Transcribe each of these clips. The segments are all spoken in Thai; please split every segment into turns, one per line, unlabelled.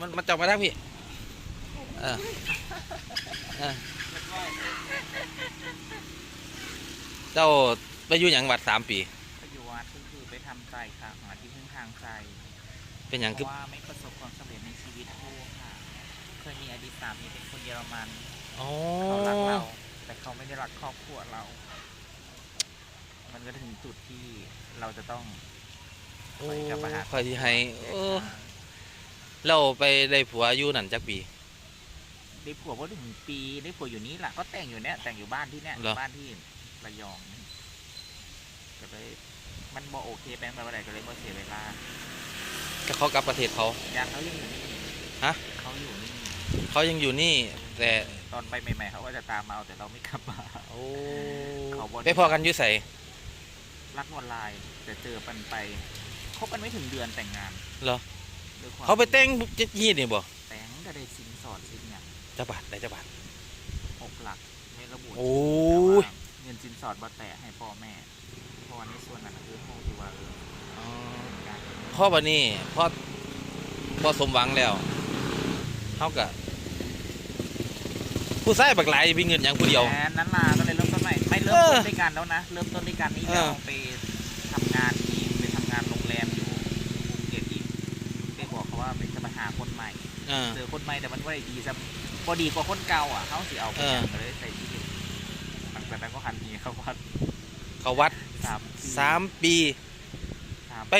มันมันจับมาทางพี่เออเออเจ้าไปอยู่หยังวัดสามปี
ไปอยู่วัดก็คือไปทำใจค่ะหาที่พึ่งทางใจ
เป็นหยัง
เพ
คือ
ราะว่าไม่ประสบความสำเร็จในชีวิตคู่ค่ะ เคยมีอดีตสามีเป็นคนเยอรมัน
อ๋อ
เขารักเรา แต่เขาไม่ได้รักครอบครัวเรา มันก็ถึงจุดที่เราจะต้อง
โอ้
ไปกับอาหาร
คอยที่ให้เออ เราไปได้ผัวอยู่นั่นจักปี
ได้ผัวก็ถึงปีได้ผัวอยู่นี่แหละก็แต่งอยู่เนี้ยแต่งอยู่บ้านที่เนี้ย
เหรอ
บ้านที่ระยองนี่ก็เลยมันบอโอเคแบงค์ไปว่าไหนก็เลยบ่เสียเวลา
ก็เขากลับประเทศเขา
ยังเขายังอยู่นี่
ฮะ
เขาอยู่นี่
เขายังอยู่นี่ แต่
ตอนไปใหม่ ๆ เขาก็จะตามมาเอาแต่เราไม่กลับมา
โอ้
เขาบ่
ไปพอกันอยู่ใส่
รักออนไลน์แต่เจอปันไปคบกันไม่ถึงเดือนแต่งงาน
เหรอ
ด้วยความ
เขาไปแต่งจะยีดนี่บ่
แต่งก็ได้สินสอดสินเนี่ย
จะบาทได้จะบาท
หกหลักไม่ระบุ
โอ้ย
แต่ว่าเงินสินสอดบ่แตะให้พ่อแม่เพราะว่าในส่วนนั้นคือห้องที่ว่าเออการ
พ่อบันนี้พ่อพ่อสมหวังแล้วเขากะผู้ชายบักหลายมีเงินอย่างผู้เดียว
แอนนั้นมาก็เลยเริ่มต้นใหม่ไม่เริ่ม
เออ
ต้นด้วยกันแล้วนะ เริ่มต้นด้วยกันนี่
เออ
เราไปทำงานอีกไปทำงานโรงแรมอยู่ภูเก็ตอีกไปบอกเขาว่าเป็นจะมาหาคนใหม่
อ่า
เจอคนใหม่แต่มันว่าดีซะพอดีกว่าคนเก่าอะเขาสิเอาไป
เออ
ก็เลยใส่ที่หลังจากนั้นก็หันหนีเขาวัด
เขาวัด
สาม
สามปี
สาม
ไป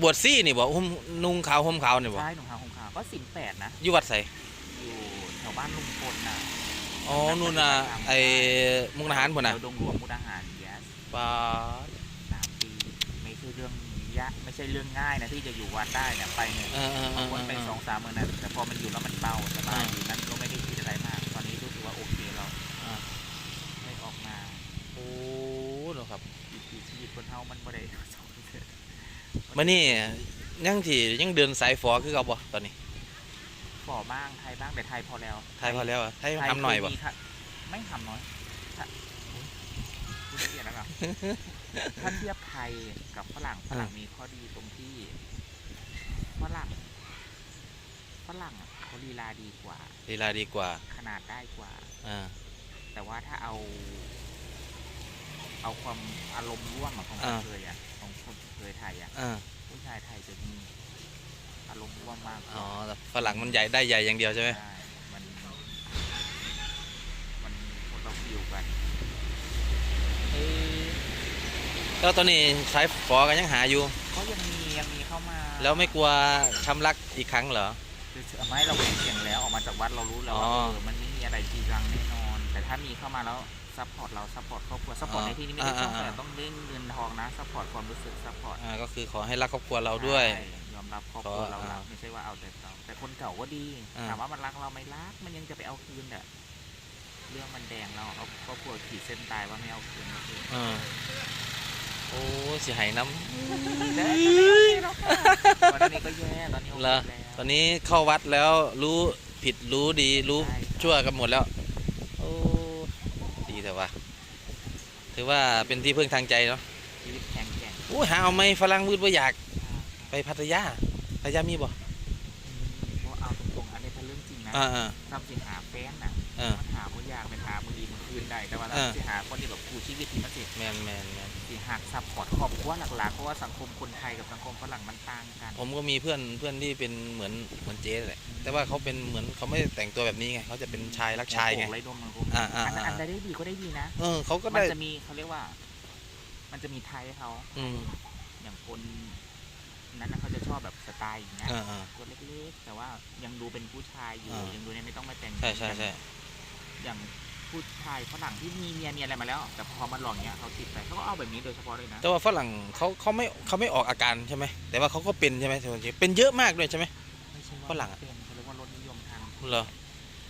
บวชซี่นี่บ่ห่มนุ่งขาวห่มขาวนี่บ่
ใช่หนุ่มขาวหงขาวก็สินแปดนะ
อยู่วัดใส่
อยู่แถวบ้านลุงพลน่ะ
อ๋อนู่นน่ะไอ้มุกดาหารพุ่นน่ะ
แถวดงหลวงมุกดาหาร yes
ปาด
สามปีไม่ใช่เรื่อง ยะไม่ใช่เรื่องง่ายนะที่จะอยู่วัดได้เนี่ยไปเนี่ย
เออเออเออ
คนไป
เออ
สองสามเมื่อนั้นแต่พอมันอยู่แล้วมันเบาสบายอยู่นั้นก็ไม่ได้คิดอะไรมาก ตอนนี้รู้สึกว่าโอเคเรา
อ่า
ไม่ออกมา
โอ้เนาะครับ
วิถีชีวิตคนเฮามันบ่ได้สองเดือน
มานี่ยังที่ยังเดินสายฟอคือเก่าบ่ตอนนี้
ฝ่อบ้างไทยบ้างแต่ไทยพอแล้ว
ไทยพอแล้วอะไทย
ไทย
ทำหน่อยบ่
เคมีค่ะไม่ทำน้อยถ้า พูดละเอียดแล้วครับถ้าเทียบไทยกับฝรั่งฝรั่งมีข้อดีตรงที่ฝรั่งฝรั่งอะเขาลีลาดีกว่า
ลีลาดีกว่า
ขนาดได้กว่า
อ่า
แต่ว่าถ้าเอา เอาความอารมณ์ร่วมอะของคน
อ่า
เคยอะของคนเคยไทยอะ
อ่า
ผู้ชายไทยจะมีอารมณ์ร่วมมากกว่า
อ๋อแต่ฝรั่งมันใหญ่ได้ใหญ่อย่างเดียวใช่ไหม
ใช่มัน มันคนเราฟิวกัน
เอ้ย แล้วตอนนี้สายฟอกันยังหาอยู่
ก็ยังมียังมีเข้ามา
แล้วไม่กลัวช้ำรักอีกครั้งเหรอ
คือไม่เราเห็นเสียงแล้วออกมาจากวัดเรารู้แล้วว่า
อ๋อ
เออมันไม่มีอะไรจีรังแน่นอน แต่ถ้ามีเข้ามาแล้วซัพพอร์ตเราซัพพอร์ตครอบครัวซัพพอร์ต
อ๋อ
ในที่นี้ไม่ได้
อ่า
ต้อง
อ่า
แต่ต้องเล่นเงินทองนะซัพพอร์ตความรู้สึกซัพพอร์ต
อ่าก็คือขอให้รักครอบครัวเราด้วย
ใช่ยอมรับครอบครัว
ขอ
เรา
อ่า
รักไม่ใช่ว่าเอาแต่เราแต่คนเก่าก็ดี
อ่า
ถามว่ามันรักเราไหม่รักมันยังจะไปเอาคืนแต่เรื่องมันแดงเราเอาครอบครัวขีดเส้นตายว่าไม่เอาคืนก็คือ
อ่า โอ้เสียหายน้
ได้ตอนนี้ก็แย่ตอนนี้โอำเค
เหรอ
แล้ว
ตอนนี้เข้าวัดแล้วรู้ผิดรู้ดีรู้
ใช่ครับ
ชั่วกันหมดแล้ว โอ้ดีแต่ว่า ถือว่าเป็นที่พึ่งทางใจเนาะ
ชีวิตแข็งแกร่ง
โอ้ยหาเอาไหมฝรั่งวืดว่าอยาก ไปพัทยาพัทยามีบ่
เพราะเอาตรงๆอันนี้เป็นเรื่องจริงนะ
อ่าอ่า
ทำสิหาแฟนน่ะ ได้ แต่ว่าเรา
เออ
สิหาคนที่แบบคู่ชีวิตที่มันสิ
แมนแมนแมน
สิหักซัพพอร์ตครอบครัวหลักๆเพราะว่าสังคมคนไทยกับสังคมฝรั่งมันต่างกัน
ผมก็มีเพื่อนเพื่อนที่เป็นเหมือนเหมือนเจ๊แหละแต่ว่าเขาเป็นเหมือนเขาไม่ได้แต่งตัวแบบนี้ไงเขาจะเป็นชายรักชายไง
โอ้โหไรดมมันก็
อ่าอ่า
อันนั้น
อ่า
อันใดได้ดีก็ได้ดีนะ
เออเขาก็
มัน
ได้
จะมีเขาเรียกว่า มันจะมีไทยเขา
อืม
อย่างคนนั้นนะเขาจะชอบแบบสไตล์อย่างเงี้ย
อ่าอ่า
ตัวเล็กๆ แต่ว่ายังดูเป็นผู้ชายอยู่
อ่ายั
ยังดูเนี่ยไม่ต้องมาแต่ง
ใช่ใช่ใช่
อย่าง ผู้ชายฝรั่งที่มีเมียมีอะไรมาแล้ว แต่พอมาลองเนี้ยเขาติดใจเขาก็เอาแบบนี้โดยเฉพาะเลยนะ
แต่ว่าฝรั่งเขาเขาไม่เขาไม่ออกอาการใช่ไหมแต่ว่าเขาก็เป็นใช่ไหมส่วนใหญ่เป็นเยอะมากด้วยใช่ไหม
ไม่ใช่ว่า
ฝรั่งอะ
เป็นเขาเรียกว่ารสนิยมทาง
เหรอ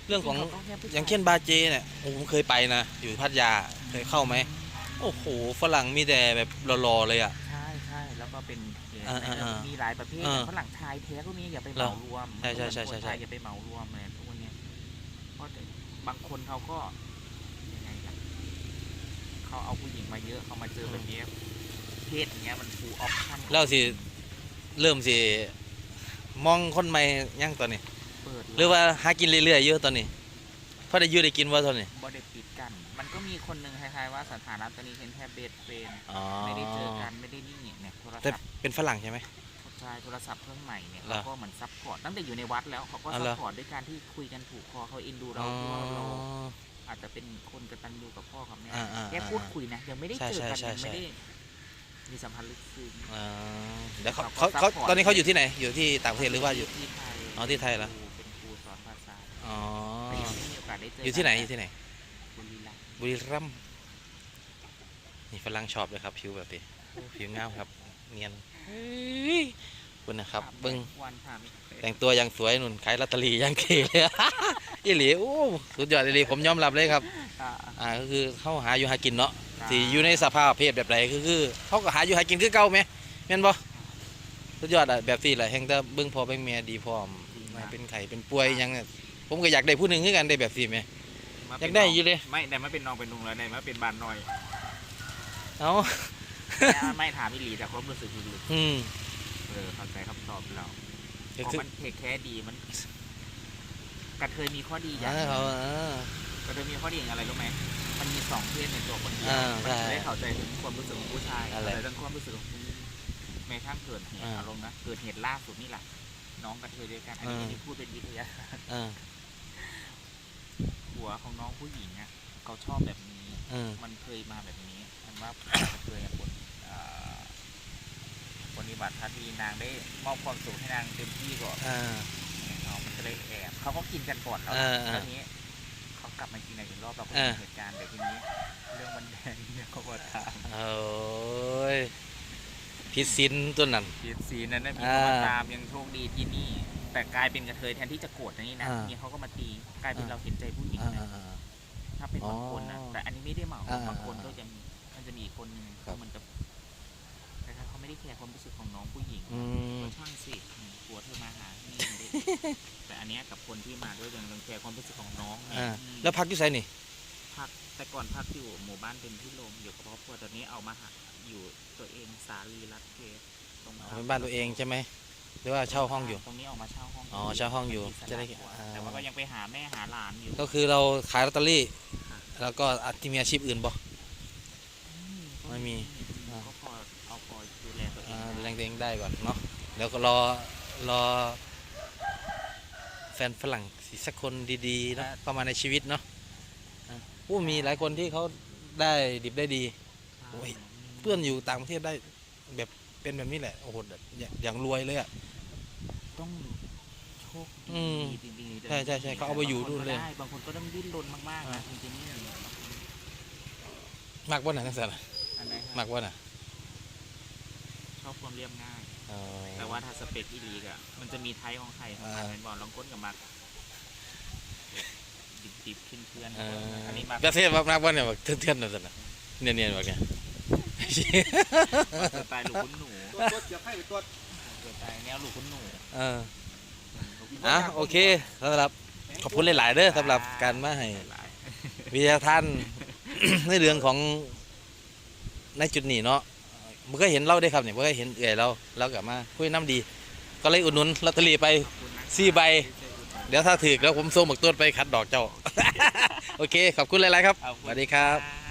เรื่องของ
จๆขาก็แค่ผู้ช
อย่างเช่นบาเจเนี่ยโอ้ผมเคยไปนะอยู่พัทยาเคยเข้าไหมโอ้โหฝรั่งมีแต่แบบรอๆเลยอะ
ใช่ใช่แล้วก็เป็นเอ่อ
อ่าอ่าอ่า
มีหลายประเภท
อ่า
แต่ฝรั่งชายแท้ก็มีอย่าไปเหมารวม
ใช่ใช่ใช่ใช่
คนไทยอย่าไปเหมารวมเลยทุกวันเนี้ยเพราะแต่บางคนเขาก็ยังไงล่ะ เขาเอาผู้หญิงมาเยอะเขามาเจอแบบนี้เพศอย่างเงี้ยมันฟูออปชั่น
แล้วสิเริ่มสิมองคนใหม่ยังตอนนี้
เปิด
หรือว่าหากินเรื่อยๆอยู่ตอนนี้พอได้อยู่ได้กินว่าตอนนี้
บอดปิดกัน มันก็มีคนหนึ่งคล้ายๆว่าสถานะตอนนี้เป็นแค่เบสเฟน
อ๋อ
ไม่ได้เจอกันไม่ได้นี่เนี่ยโทร
แต่
ศัพท์
เป็นฝรั่งใช่ไหม
ใช่โทรศัพท์เครื่องใหม่เนี่ย
เหรอ
เขาก็เหมือนซัพพอร์ตตั้งแต่อยู่ในวัดแล้วเขาก็
อ๋อ
ซั
เหร
พ
อ
พอร์ตด้วยการที่คุยกันถูกคอเขาเอ็นดูเรา
อ๋อ
ที่ว่าเรา อาจจะเป็นคนกตัญญูกับพ่อกับแม่
อ่าอ่า
แค่พูดคุยนะยังไม่ได้
ใช่
เจอกัน
ใช่
ยัง
ใช่
ไม่ได้ มีสัมพันธ์ลึกซึ้ง
อ่าเดี๋ยวเขา
เขา
เขา
ก็
เขา
support
ตอนนี้เขาอยู่ที่ไหน อยู่ที่ต่างประเทศหรือว่าอยู่
ที่ไทย
อ๋อที่ไทยเหรอ
เป็นครูสอนภาษา
อ๋อ
แต่ยังไม่มีโอกาสได้เจอ
อ
อยู่
ที่ไหนอยู่ที่ไหน
บุรีรัมย์
บุรีรัมย์นี่ฝรั่งชอบเลยครับผิวแบบนี้โอ้ผิวงามครับ เนียนเฮ้ย คุณนะครับเบิ้ง
วันผ่าน
แต่งตัวยังสวยนุ่นขายลอตเตอรี่ยังเก๋อีหลีโอ้สุดยอดอีหลีผมยอมรับเลยครับ
อ่า
อ่าก็คือเขาหาอยู่หากินเนาะ
ครับ
ที่อยู่ในสภาพเพศแบบไหนคือคือเขาก็หาอยู่หากินคือเก่าไหมแม่นบ่สุดยอดอะแบบที่แหละแห่งแต่เบิ่งพ่อเบิ่งแม่ดีพร้อมไม่เป็นไข้เป็นป่วยหยังเนี่ยผมก็อยากได้ผู้หนึ่งคือกันได้แบบที่ไหม
มา
อยากได้อยู่เลย
ไม่แต่ไม่เป็นน้องเป็นนุงแล้วได้มาเป็นบานน้อย
เอ้า
ไม่ถามอีหลีแต่ความรู้สึกลึก
อืม
ๆ เออเข้าใจคำตอบเรา
ก็
เพราะ
คือ
มันเทคแค่ดีมันกระเทยมีข้อดีอ
อ่า
ย่างหนึ่ง
เขาอ่าก
ระเทยมีข้อดีอย่างอะไรรู้ไหมมันมีสองเพศในตัวคนเดียว
อ่า
มั
ใช่
จะได้เข้าใจถึงความรู้สึกของผู้ชาย
นั่
เข้าน
แหละ
ใจถึงความรู้สึกของผู้หญิงแม้ทั้งเกิดเหตุ
อ่า
อารมณ์นะเกิดเหตุล่าสุดนี่แหละน้องกระเทยด้วยกันอันนี้
อ่า
อันนี้พูดเป็นวิทยาศาสตร์
อ่า
หัวของน้องผู้หญิงอะเขาชอบแบบนี้
อืม
มันเคยมาแบบนี้มันว่าเคยบนปฏิบัติ ทันทีนางได้มอบความสุขให้นางเต็มที่ก่อน
อ่า
เขามันก็เลยแอบเขาก็กินกันก่อนแล้ว
อ่าอ่า
แล้วทีนี้เขากลับมากินกันอีกรอบเราก็
อ่า
เห็นเหตุการณ์แต่ทีนี้ เรื่องมันแดงเนี่ยเขาบอกถาม
โอ้ยพิษสินตัวนั้น
เพียสีนั้นนะมี
อ่า
เขามาตามยังโชคดีที่นี่ แต่กลายเป็นกระเทยแทนที่จะโกรธนะนี่นะ
อ่า
ทีนี้เขาก็มาตีกลายเป็น
อ่า
เราเห็นใจผู้หญิง
อ่า
นะ
อ่าอ่า
ถ้าเป็นบางคนนะ
อ๋อ
แต่อันนี้ไม่ได้เหมา
อ่า
บางคนก็จะมีมันจะมีอีกคนหนึ่ง
ครับ
มันจะแต่ถ้าเขา ไม่ได้แคร์ความรู้สึกของน้องผู้หญิง
อืม
ก็ช่างสิอืมกลัวเธอมาหานี่มันได้ แต่อันเนี้ยกับคนที่มาด้วยยังยังแคร์ความรู้สึกของน้องไง
อ่า
อืม
แล้วพักอยู่ไสนี่
พักแต่ก่อนพักอยู่หมู่บ้านเป็นที่ลมอยู่กับครอบครัวตอนนี้เอามาหาอยู่ตัวเองสาลีรัตเกตตรง
เป็นบ้านตัวเองใช่ไหมหรือว่าเช่าห้องอยู่
ตรงนี้ออกมาเช่าห้อง
อ๋อเช่าห้องอยู่จะได้
กว่า
อ่า
แต่ว่าก็ยังไปหาแม่หาหลานอยู่
ก็คือเราขายลอตเตอรี่
ค่ะ
แล้วก็อาจจะมีอาชีพอื่นบ่
ก็
ไม่มีอ่า
ก็พอเอาพอดูแลตัวเอ ง
อ่า
ได้
แรงตัวเองได้ก่อนเนาะแล้วก็รอรอ แฟนฝรั่งสิสักคนดีๆเนาะเข้ามาในชีวิตเนาะอ่าผู้มีหลายคนที่เขาได้ดิบได้ดีโอ้ยเพื่อนอยู่ต่างประเทศได้แบบเป็นแบบนี้แหละโอ้โหอย่างอย่างรวยเลยอะ
ต้องโชค
อื
ดี
ม
จริงๆ
ใช่ใช่ใช่เขาเอาไปอยู่นู่นเลย
ได้บางคนก็ต้องดิ้นรนมากๆ
อ่า
นะจริงๆนี่
มากว่าน่ะนักศึกษา
อันไหนครับ
มากว่าน่ะ
ชอบความเรียบง่าย
อ๋อ
แต่ว่าถ้าสเปคอีลีกอะมันจะมีไทยของไทยของมัน
อ่า
เป็นบอลลองก้นกับมักดิบดิบๆขึ้นเพื่อนๆ
เออ
อันนี้มัก
ประเทศมากมากว่าเนี่ยแบบเทือนๆนั่นน่ะเนียนๆแบบเนี้ย
สไตล์ลูกคุณหนู
ตัวเสียบให้ไปตัว
สไตล์แนวลูกคุณหนู
เอออะโอเคสำหรับขอบคุณหลาย ๆ เด้อสำหรับการมาให้
หลาย
วิทยาท่าน ในเรื่องของในจุดนี้เนาะ มันก็เห็นเราได้ครับเนี่ยมันก็เห็นเอื่อยเราเรากลับมาคุยน้ำดี ก็เลยอุดหนุนลอตเตอรี่ไป
ขอบคุณนะ
สี่ใบ เดี๋ยวถ้าถือแล้วผมส่งหมกต้นไปคัดดอกเจ้า โอเค ขอบคุณหลาย ๆ ครับ
ขอบ
ส
คุณ
วัสดีครับ
บ